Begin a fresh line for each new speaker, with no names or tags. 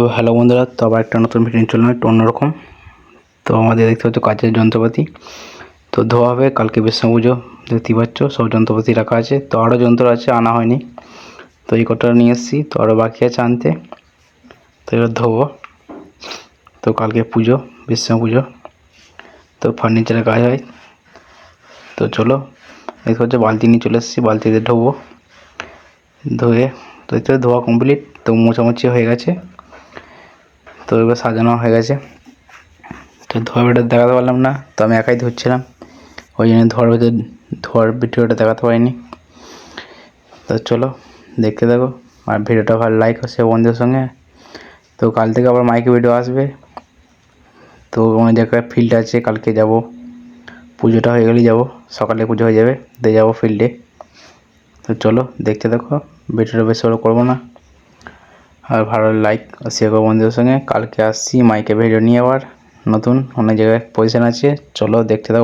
তো হ্যালো বন্ধুরা, তো আবার একটা নতুন ভিডিও চললাম একটু অন্যরকম। তো আমাদের দেখতে পাচ্ছ কাজের যন্ত্রপাতি। তো ধোয়া হবে, কালকে বিষ্ণু পুজো দেখতেই পাচ্ছ, সব যন্ত্রপাতি রাখা আছে। তো আরও যন্ত্র আছে, আনা হয়নি। তো এই কটা নিয়ে এসেছি, তো আরও বাকি আছে আনতে। তো এবার ধোবো। তো কালকে পুজো বিষ্ণু পুজো তো ফার্নিচারের কাজ হয়। তো চলো দেখতে পাচ্ছ বালতি নিয়ে চলে এসেছি, বালতিতে ধোবো। ধুয়ে, তো এতে ধোয়া কমপ্লিট তো মোছামুছি হয়ে গেছে। তো এবার সাজানো হয়ে গেছে। তো ধোয়া ভিডিও দেখাতে পারলাম না, তো আমি একাই ধরছিলাম ওই জন্য ধোয়ার ভিতরে ধোয়ার ভিডিওটা দেখাতে পারিনি। তো চলো, দেখতে থাকো। আর ভিডিওটা ভালো লাইক হচ্ছে বন্ধুদের সঙ্গে। তো কাল থেকে আবার মাইকে ভিডিও আসবে। তো অনেক জায়গায় ফিল্ড আছে, কালকে যাব। পুজোটা হয়ে গেলেই যাব। সকালে পুজো হয়ে যাবে, দিয়ে যাব ফিল্ডে তো চলো, দেখতে দেখো ভিডিওটা বেশি বড় করব না। আর ভালো লাইক শেয়ার করব বন্ধুদের সঙ্গে। কালকে আসছি মাইকে ভিডিও নিয়ে আবার নতুন, অনেক জায়গায় পজিশন আছে। চলো দেখতে থাকো।